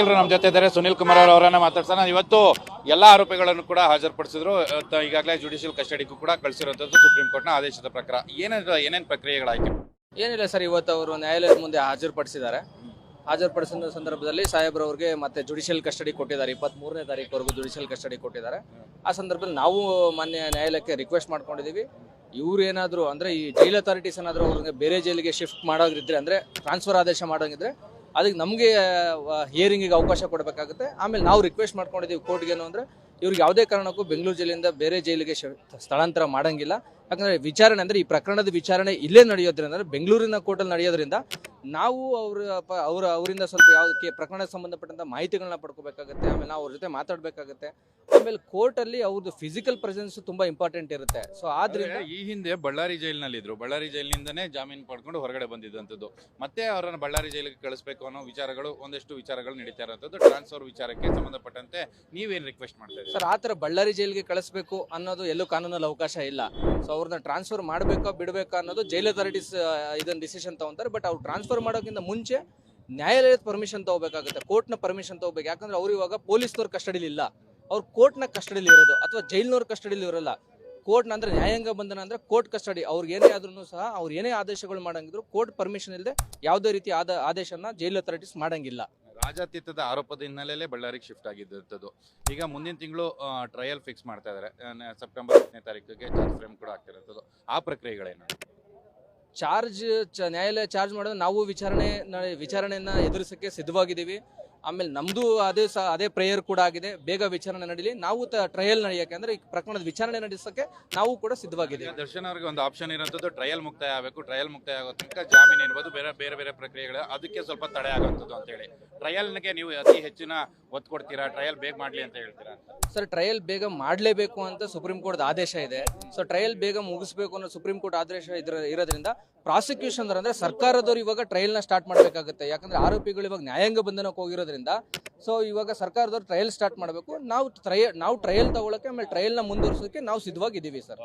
ಎಲ್ಲರೂ ನಮ್ಮ ಜೊತೆ ಇದ್ದಾರೆ. ಸುನಿಲ್ ಕುಮಾರ್ ಅವರು ಅವರನ್ನ ಮಾತಾಡ್ಸೋಣ. ಇವತ್ತು ಎಲ್ಲ ಆರೋಪಿಗಳನ್ನು ಕೂಡ ಹಾಜರುಪಡಿಸಿದ್ರು. ಈಗಾಗಲೇ ಜುಡಿಷಿಯಲ್ ಕಸ್ಟಡಿಗೂ ಕೂಡ ಕಳಿಸಿರುವಂತದ್ದು ಸುಪ್ರೀಂ ಕೋರ್ಟ್ನ ಆದೇಶದ ಪ್ರಕಾರ. ಏನೇನು ಏನೇನು ಪ್ರಕ್ರಿಯೆಗಳಾಯ್ತು ಏನಿಲ್ಲ ಸರ್, ಇವತ್ತು ಅವರು ನ್ಯಾಯಾಲಯದ ಮುಂದೆ ಹಾಜರುಪಡಿಸಿದ್ದಾರೆ. ಹಾಜರುಪಡಿಸಿದ ಸಂದರ್ಭದಲ್ಲಿ ಸಾಹೇಬ್ರ ಅವ್ರಿಗೆ ಮತ್ತೆ ಜುಡಿಷಿಯಲ್ ಕಸ್ಟಡಿ ಕೊಟ್ಟಿದ್ದಾರೆ. ಇಪ್ಪತ್ತ್ ಮೂರನೇ ತಾರೀಕುವರೆಗೂ ಜುಡಿಷಿಯಲ್ ಕಸ್ಟಡಿ ಕೊಟ್ಟಿದ್ದಾರೆ. ಆ ಸಂದರ್ಭದಲ್ಲಿ ನಾವು ಮಾನ್ಯ ನ್ಯಾಯಾಲಯಕ್ಕೆ ರಿಕ್ವೆಸ್ಟ್ ಮಾಡ್ಕೊಂಡಿದ್ದೀವಿ. ಇವ್ರು ಏನಾದರೂ ಅಂದರೆ ಈ ಜೈಲ್ ಅಥಾರಿಟೀಸ್ ಏನಾದರೂ ಅವ್ರಿಗೆ ಬೇರೆ ಜೈಲಿಗೆ ಶಿಫ್ಟ್ ಮಾಡೋದಿದ್ರೆ ಅಂದರೆ ಟ್ರಾನ್ಸ್ಫರ್ ಆದೇಶ ಮಾಡೋಂಗಿದ್ರೆ ಅದಕ್ಕೆ ನಮಗೆ ಹಿಯರಿಂಗಿಗೆ ಅವಕಾಶ ಕೊಡಬೇಕಾಗುತ್ತೆ. ಆಮೇಲೆ ನಾವು ರಿಕ್ವೆಸ್ಟ್ ಮಾಡ್ಕೊಂಡಿದ್ದೀವಿ ಕೋರ್ಟ್ಗೆ ಏನು ಅಂದರೆ, ಇವ್ರಿಗೆ ಯಾವುದೇ ಕಾರಣಕ್ಕೂ ಬೆಂಗಳೂರು ಜಿಲ್ಲೆಯಿಂದ ಬೇರೆ ಜೈಲಿಗೆ ಸ್ಥಳಾಂತರ ಮಾಡಂಗಿಲ್ಲ. ಯಾಕಂದರೆ ವಿಚಾರಣೆ ಅಂದ್ರೆ ಈ ಪ್ರಕರಣದ ವಿಚಾರಣೆ ಇಲ್ಲೇ ನಡೆಯೋದ್ರಿಂದ, ಬೆಂಗಳೂರಿನ ಬೆಂಗಳೂರಿನ ಕೋರ್ಟಲ್ಲಿ ನಡೆಯೋದ್ರಿಂದ ನಾವು ಅವ್ರ ಅವ್ರ ಅವರಿಂದ ಸ್ವಲ್ಪ ಯಾವುದಕ್ಕೆ ಪ್ರಕರಣಕ್ಕೆ ಸಂಬಂಧಪಟ್ಟಂತ ಮಾಹಿತಿಗಳನ್ನ ಪಡ್ಕೋಬೇಕಾಗುತ್ತೆ ಆಮೇಲೆ ನಾವು ಅವ್ರ ಜೊತೆ ಮಾತಾಡಬೇಕಾಗುತ್ತೆ. ಆಮೇಲೆ ಕೋರ್ಟಲ್ಲಿ ಅವ್ರದ್ದು ಫಿಸಿಕಲ್ ಪ್ರೆಸೆನ್ಸ್ ತುಂಬಾ ಇಂಪಾರ್ಟೆಂಟ್ ಇರುತ್ತೆ. ಸೊ ಆದ್ರಿಂದ ಆದ್ರೆ ಈ ಹಿಂದೆ ಬಳ್ಳಾರಿ ಜೈಲಿನಲ್ಲಿ ಇದ್ರು. ಬಳ್ಳಾರಿ ಜೈಲಿನಿಂದನೇ ಜಾಮೀನು ಪಡ್ಕೊಂಡು ಹೊರಗಡೆ ಬಂದಿದ್ದಂಥದ್ದು. ಮತ್ತೆ ಅವರನ್ನು ಬಳ್ಳಾರಿ ಜೈಲಿಗೆ ಕಳಿಸ್ಬೇಕು ಅನ್ನೋ ವಿಚಾರಗಳು ಒಂದಷ್ಟು ವಿಚಾರಗಳು ನಡೀತಾ ಇರೋಂಥದ್ದು. ಟ್ರಾನ್ಸ್ಫರ್ ವಿಚಾರಕ್ಕೆ ಸಂಬಂಧಪಟ್ಟಂತೆ ನೀವೇನು ರಿಕ್ವೆಸ್ಟ್ ಮಾಡ್ತಾ ಇದ್ದೀರಿ? ಸರ್ ಆ ಥರ ಬಳ್ಳಾರಿ ಜೈಲಿಗೆ ಕಳಿಸ್ಬೇಕು ಅನ್ನೋದು ಎಲ್ಲೂ ಕಾನೂನಲ್ಲಿ ಅವಕಾಶ ಇಲ್ಲ. ಸೊ ಅವ್ರನ್ನ ಟ್ರಾನ್ಸ್ಫರ್ ಮಾಡಬೇಕಾ ಬಿಡಬೇಕಾ ಅನ್ನೋದು ಜೈಲ್ ಅಥಾರಿಟೀಸ್ ಇದನ್ನ ಡಿಸಿಷನ್ ತಗೊಂತಾರೆ. ಬಟ್ ಅವ್ರು ಟ್ರಾನ್ಸ್ಫರ್ ಮಾಡೋಕ್ಕಿಂತ ಮುಂಚೆ ನ್ಯಾಯಾಲಯದ ಪರ್ಮಿಷನ್ ತಗೋಬೇಕಾಗುತ್ತೆ ಕೋರ್ಟ್ನ ಪರ್ಮಿಷನ್ ತಗೋಬೇಕು. ಯಾಕಂದ್ರೆ ಅವ್ರು ಇವಾಗ ಪೊಲೀಸ್ನವ್ರ ಕಸ್ಟಡಿಲಿ ಇಲ್ಲ. ಅವ್ರು ಕೋರ್ಟ್ನ ಕಸ್ಟಡಿಲಿ ಇರೋದು ಅಥವಾ ಜೈಲ್ನವ್ರ ಕಸ್ಟಡಿಲಿ ಇರೋಲ್ಲ. ಕೋರ್ಟ್ನ ಅಂದ್ರೆ ನ್ಯಾಯಾಂಗ ಬಂಧನ ಅಂದ್ರೆ ಕೋರ್ಟ್ ಕಸ್ಟಡಿ ಅವ್ರಿಗೆ ಏನೇ ಆದ್ರೂ ಸಹ ಅವ್ರು ಏನೇ ಆದೇಶಗಳು ಮಾಡಂಗಿದ್ರು ಕೋರ್ಟ್ ಪರ್ಮಿಷನ್ ಇಲ್ಲದೆ ಯಾವುದೇ ರೀತಿ ಆದ ಆದೇಶನ ಜೈಲ್ ಅಥಾರಿಟೀಸ್ ಮಾಡಂಗಿಲ್ಲ. ರಾಜಾತೀತದ ಆರೋಪದ ಹಿನ್ನೆಲೆಯಲ್ಲೇ ಬಳ್ಳಾರಿಗೆ ಶಿಫ್ಟ್ ಆಗಿದ್ದಂಥದ್ದು ಈಗ ಮುಂದಿನ ತಿಂಗಳು ಟ್ರಯಲ್ ಫಿಕ್ಸ್ ಮಾಡ್ತಾ ಇದ್ದಾರೆ ಸೆಪ್ಟೆಂಬರ್ ಹತ್ತನೇ ತಾರೀಕಿಗೆ ಚಾರ್ಜ್ ಫ್ರೇಮ್ ಕೂಡ ಆಗ್ತಿರೋದು ಆ ಪ್ರಕ್ರಿಯೆಗಳೇನು? ಚಾರ್ಜ್ ನ್ಯಾಯಾಲಯ ಚಾರ್ಜ್ ಮಾಡಿದ್ರೆ ನಾವು ವಿಚಾರಣೆ ವಿಚಾರಣೆಯನ್ನ ಎದುರಿಸಕ್ಕೆ ಸಿದ್ಧವಾಗಿದ್ದೀವಿ. ಆಮೇಲೆ ನಮ್ದು ಅದೇ ಸಹ ಅದೇ ಪ್ರೇಯರ್ ಕೂಡ ಆಗಿದೆ. ಬೇಗ ವಿಚಾರಣೆ ನಡೀಲಿ. ನಾವು ಟ್ರಯಲ್ ನಡೆಯಕ್ಕೆ ಅಂದ್ರೆ ಈ ಪ್ರಕರಣದ ವಿಚಾರಣೆ ನಡೆಸಕ್ಕೆ ನಾವು ಕೂಡ ಸಿದ್ಧವಾಗಿದ್ದೀವಿ. ದರ್ಶನ್ ಅವ್ರಿಗೆ ಒಂದು ಆಪ್ಷನ್ ಇರೋಂಥದ್ದು ಟ್ರಯಲ್ ಮುಕ್ತಾಯ ಆಗಬೇಕು. ಟ್ರಯಲ್ ಮುಕ್ತಾಯ ಆಗೋ ತನಕ ಜಾಮೀನು ಇರ್ಬೋದು ಬೇರೆ ಬೇರೆ ಬೇರೆ ಪ್ರಕ್ರಿಯೆಗಳು. ಅದಕ್ಕೆ ಸ್ವಲ್ಪ ತಡೆ ಆಗುವಂಥದ್ದು ಅಂತ ಹೇಳಿ. ಟ್ರಯಲ್ಗೆ ನೀವು ಅತಿ ಹೆಚ್ಚಿನ ಒತ್ತು ಕೊಡ್ತೀರಾ? ಟ್ರಯಲ್ ಬೇಗ ಮಾಡ್ಲಿ ಅಂತ ಹೇಳ್ತೀರಾ? ಸರ್ ಟ್ರಯಲ್ ಬೇಗ ಮಾಡಲೇಬೇಕು ಅಂತ ಸುಪ್ರೀಂ ಕೋರ್ಟ್ ಆದೇಶ ಇದೆ. ಸೊ ಟ್ರಯಲ್ ಬೇಗ ಮುಗಿಸ್ಬೇಕು ಅನ್ನೋ ಸುಪ್ರೀಂ ಕೋರ್ಟ್ ಆದೇಶ ಇದ್ರ ಇರೋದ್ರಿಂದ ಪ್ರಾಸಿಕ್ಯೂಷನ್ ಅಂದ್ರೆ ಸರ್ಕಾರದವ್ರು ಇವಾಗ ಟ್ರಯಲ್ನ ಸ್ಟಾರ್ಟ್ ಮಾಡಬೇಕಾಗುತ್ತೆ. ಯಾಕಂದ್ರೆ ಆರೋಪಿಗಳು ಇವಾಗ ನ್ಯಾಯಾಂಗ ಬಂಧನಕ್ಕೆ ಹೋಗಿರೋದ್ರಿಂದ ಸೊ ಇವಾಗ ಸರ್ಕಾರದವ್ರು ಟ್ರಯಲ್ ಸ್ಟಾರ್ಟ್ ಮಾಡಬೇಕು. ನಾವು ಟ್ರಯಲ್ ನಾವು ಟ್ರಯಲ್ ತಗೊಳಕ್ಕೆ ಆಮೇಲೆ ಟ್ರಯಲ್ನ ನ ಮುಂದುವರಿಸೋಕೆ ನಾವು ಸಿದ್ಧವಾಗಿದ್ದೀವಿ ಸರ್.